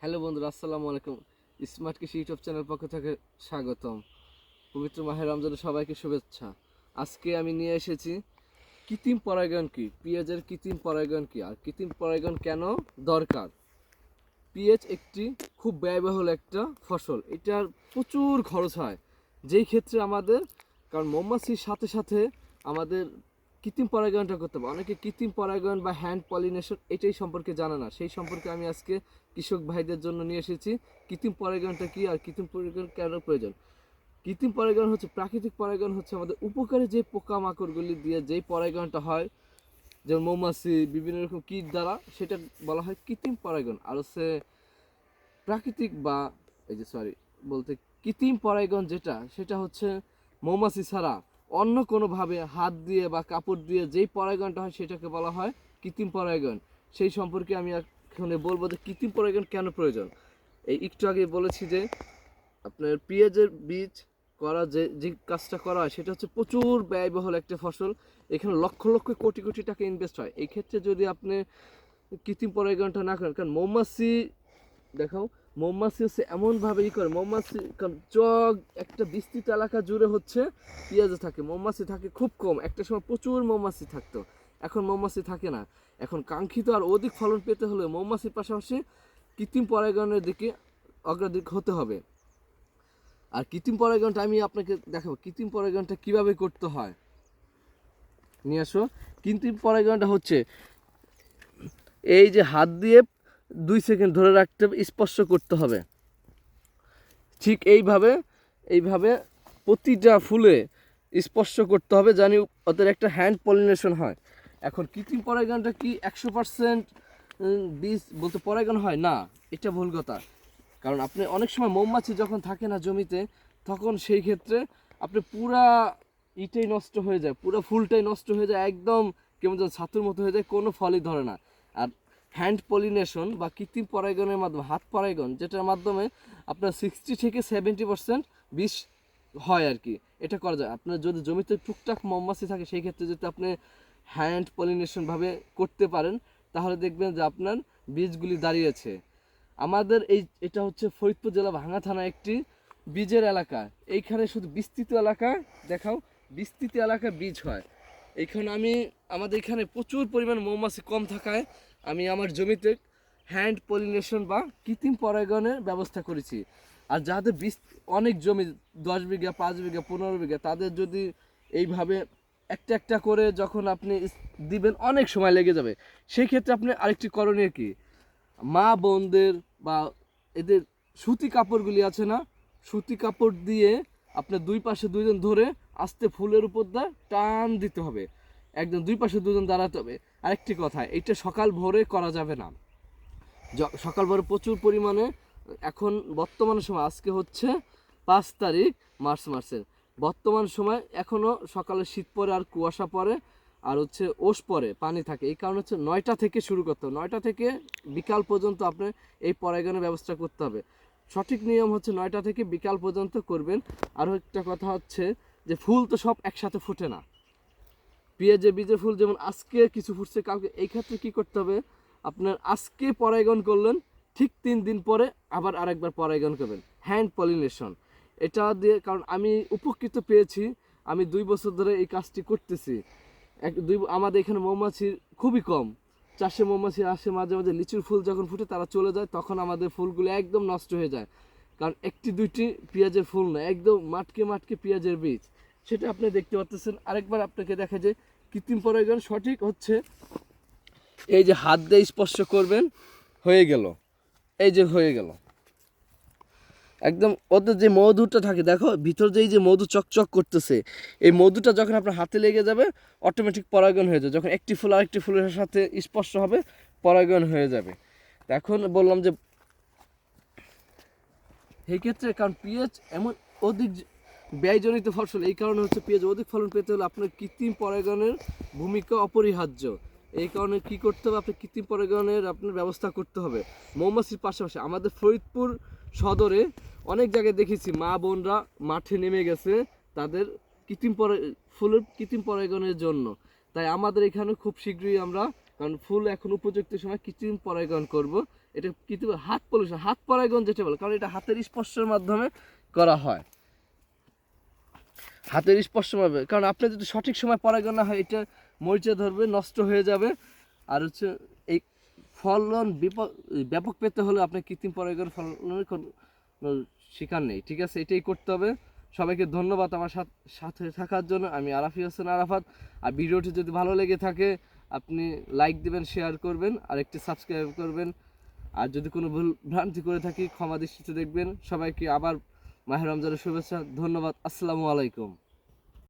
Hello বন্ধুরা, আসসালামু আলাইকুম। স্মার্ট কৃষি ইউটিউব চ্যানেল পক্ষ থেকে স্বাগতম। পবিত্র মাহের রমজানের সবাইকে শুভেচ্ছা। আজকে আমি নিয়ে এসেছি কৃত্রিম পরাগায়ন কি? পেঁয়াজের কৃত্রিম পরাগায়ন কি? আর কৃত্রিম পরাগায়ন কেন দরকার? পেঁয়াজ একটি খুব ব্যয়বহুল একটা ফসল। এটার প্রচুর খরচ হয়। যেই ক্ষেত্রে আমাদের, কারণ মৌমাছির সাথে সাথে আমাদের কৃত্রিম পরাগায়নটা করতে হবে। অনেকে কৃত্রিম পরাগায়ন বা হ্যান্ড পলিনেশন এটাই সম্পর্কে জানে না। সেই সম্পর্কে আমি আজকে কৃষক ভাইদের জন্য নিয়ে এসেছি। কৃত্রিম পরাগায়নটা কি আর কৃত্রিম পরাগায়ন কেন প্রয়োজন? কৃত্রিম পরাগায়ন হচ্ছে, প্রাকৃতিক পরাগায়ন হচ্ছে আমাদের উপকারী যে পোকামাকড়গুলি দিয়ে যেই পরাগায়নটা হয়, যেমন মৌমাছি, বিভিন্ন রকম কীট দ্বারা সেটা বলা হয় কৃত্রিম পরাগায়ন। আর হচ্ছে প্রাকৃতিক বা, এই যে সরি বলতে কৃত্রিম পরাগায়ন যেটা, সেটা হচ্ছে মৌমাছি ছাড়া অন্য কোনোভাবে হাত দিয়ে বা কাপড় দিয়ে যেই পরাগায়নটা হয় সেটাকে বলা হয় কৃত্রিম পরাগায়ন। সেই সম্পর্কে আমি এখানে বলব যে কৃত্রিম পরাগায়ন কেন প্রয়োজন? এই একটু আগে বলেছি যে আপনার পেঁয়াজের বীজ করা যে যে কাজটা করা হয় সেটা হচ্ছে প্রচুর ব্যয়বহুল একটা ফসল। এখানে লক্ষ লক্ষ কোটি কোটি টাকা ইনভেস্ট হয়। এই ক্ষেত্রে যদি আপনি কৃত্রিম পরাগায়নটা না করেন, কারণ মৌমাছি, দেখাও মৌমাছি হচ্ছে এমনভাবে ই করে, মৌমাছি চক, একটা বিস্তৃত এলাকা জুড়ে হচ্ছে পেঁয়াজে থাকে। মৌমাছি থাকে খুব কম, একটা সময় প্রচুর মৌমাছি থাকতো। এখন মৌমাছি থাকে না। এখন কাঙ্ক্ষিত আর অধিক ফলন পেতে হলে মৌমাছির পাশাপাশি কৃত্রিম পরাগায়নের দিকে অগ্রাধিক হতে হবে। আর কৃত্রিম পরাগায়নটা আমি আপনাকে দেখাবো। কৃত্রিম পরাগায়নটা কীভাবে করতে হয়? নিয়ে আসো। কৃত্রিম পরাগায়নটা হচ্ছে এই যে হাত দিয়ে দুই সেকেন্ড ধরে রাখতে স্পর্শ করতে হবে। ঠিক এইভাবে এইভাবে প্রতিটা ফুলে স্পর্শ করতে হবে জানি ওদের একটা হ্যান্ড পলিনেশন হয়। এখন কৃত্রিম পরাগায়নটা কি একশো পার্সেন্ট বীজ বলতে পরাগায়ন হয়? না, এটা ভুল কথা। কারণ আপনি অনেক সময় মৌমাছি যখন থাকে না জমিতে, তখন সেই ক্ষেত্রে আপনি পুরা ইটাই নষ্ট হয়ে যায়, পুরো ফুলটাই নষ্ট হয়ে যায়, একদম কেমন যেন ছাতুর মতো হয়ে যায়, কোনো ফলই ধরে না। আর হ্যান্ড পলিনেশন বা কৃত্রিম পরাগায়নের মাধ্যমে, হাত পরাগায়ন, যেটার মাধ্যমে আপনার সিক্সটি থেকে সেভেন্টি পার্সেন্ট বিষ হয় আর কি। এটা করা যায়। আপনার যদি জমিতে টুকটাক মৌমাছি থাকে, সেই ক্ষেত্রে যদি আপনি হ্যান্ড পলিনেশনভাবে করতে পারেন, তাহলে দেখবেন যে আপনার বীজগুলি দাঁড়িয়েছে। আমাদের এই, এটা হচ্ছে ফরিদপুর জেলা ভাঙা থানা একটি বীজের এলাকা। এইখানে শুধু বিস্তৃত এলাকা, দেখাও, বিস্তৃত এলাকায় বীজ হয়। এইখানে আমি, আমাদের এখানে প্রচুর পরিমাণ মৌমাছি কম থাকায় আমি আমার জমিতে হ্যান্ড পলিনেশন বা কৃত্রিম পরাগায়নের ব্যবস্থা করেছি। আর যাদের বিস অনেক জমি, দশ বিঘা, পাঁচ বিঘা, পনেরো বিঘা, তাদের যদি এইভাবে একটা একটা করে যখন আপনি দিবেন, অনেক সময় লেগে যাবে। সেই ক্ষেত্রে আপনি আরেকটি করণীয় কি? মা বোনদের বা এদের সুতি কাপড়গুলি আছে না? সুতি কাপড় দিয়ে আপনার দুই পাশে দুইজন ধরে আস্তে ফুলের উপর দা টান দিতে হবে। একদম দুই পাশে দুজন দাঁড়াতে হবে। আরেকটি কথা এটা সকাল ভোরে করা যাবে না। সকাল ভোরে প্রচুর পরিমাণে, এখন বর্তমান সময়, আজকে হচ্ছে পাঁচ তারিখ, মার্চ মাসের। বর্তমান সময় এখনও সকালে শীত পড়ে আর কুয়াশা পড়ে আর হচ্ছে ওষ পরে, পানি থাকে। এই কারণে হচ্ছে নয়টা থেকে শুরু করতে হবে। নয়টা থেকে বিকাল পর্যন্ত আপনি এই পরাগায়নের ব্যবস্থা করতে হবে। সঠিক নিয়ম হচ্ছে নয়টা থেকে বিকাল পর্যন্ত করবেন। আরও একটা কথা হচ্ছে যে ফুল তো সব একসাথে ফুটে না। পেঁয়াজে বীজের ফুল যেমন আজকে কিছু ফুটছে, কালকে এই ক্ষেত্রে কী করতে হবে? আপনার আজকে পরাগায়ন করলেন, ঠিক তিন দিন পরে আবার আরেকবার পরাগায়ন করবেন। হ্যান্ড পলিনেশন এটা দিয়ে, কারণ আমি উপকৃত পেয়েছি, আমি দুই বছর ধরে এই কাজটি করতেছি। এক, দুই, আমাদের এখানে মৌমাছির খুবই কম। চাষে মৌমাছি আসে মাঝে মাঝে লিচুর ফুল যখন ফুটে তারা চলে যায়, তখন আমাদের ফুলগুলো একদম নষ্ট হয়ে যায়। কারণ একটি, দুইটি পেঁয়াজের ফুল না, একদম মাটকে মাটকে পেঁয়াজের বীজ। সেটা আপনি দেখতে পাচ্ছেন আরেকবার আপনাকে দেখা যায়, কৃত্রিম পরাগায়ন সঠিক হচ্ছে। এই যে হাত দিয়ে স্পর্শ করবেন, হয়ে গেল। এই যে হয়ে গেল। একদম ওদের যে মধুটা থাকে, দেখো, ভিতর যে এই যে মধু চকচক করতেছে, এই মধুটা যখন আপনার হাতে লেগে যাবে অটোমেটিক পরাগায়ন হয়ে যাবে। যখন একটি ফুল আরেকটি ফুলের সাথে স্পর্শ হবে, পরাগায়ন হয়ে যাবে। এখন বললাম যে সেই ক্ষেত্রে কারণ পেঁয়াজ এমন অধিক যে- ব্যয়জনিত ফসল, এই কারণে হচ্ছে পেঁয়াজ অধিক ফলন পেতে হলে আপনার কৃত্রিম পরাগায়নের ভূমিকা অপরিহার্য। এই কারণে কি করতে হবে? আপনার কৃত্রিম পরাগায়নের আপনার ব্যবস্থা করতে হবে। মৌমাছির পাশাপাশি আমাদের ফরিদপুর সদরে অনেক জায়গায় দেখেছি মা বোনরা মাঠে নেমে গেছে তাদের কৃত্রিম পরা, ফুলের কৃত্রিম পরাগায়নের জন্য। তাই আমাদের এখানে খুব শীঘ্রই আমরা, কারণ ফুল এখন উপযুক্ত সময় কৃত্রিম পরাগায়ন করব। এটা কৃত্রিম হাত পলিউশন, হাত পরাগন যেটা বলে, কারণ এটা হাতের স্পর্শের মাধ্যমে করা হয়। হাতের স্পর্শ পাবে। কারণ আপনি যদি সঠিক সময় পরাগন না হয়, এটা মরিচা ধরবে, নষ্ট হয়ে যাবে। আর হচ্ছে এই ফলন ব্যাপক পেতে হলে আপনার কৃত্রিম পরাগন ফলনের কোনো শিকার নেই, ঠিক আছে? এটাই করতে হবে। সবাইকে ধন্যবাদ আমার সাথে থাকার জন্য। আমি আরাফি হোসেন আরাফাত। আর ভিডিওটি যদি ভালো লেগে থাকে, আপনি লাইক দিবেন, শেয়ার করবেন, আর একটি সাবস্ক্রাইব করবেন। আর যদি কোনো ভুল ভ্রান্তি করে থাকি, ক্ষমা দৃষ্টিতে দেখবেন। সবাইকে আবার মাহের রমজানের শুভেচ্ছা। ধন্যবাদ। আসসালামু আলাইকুম।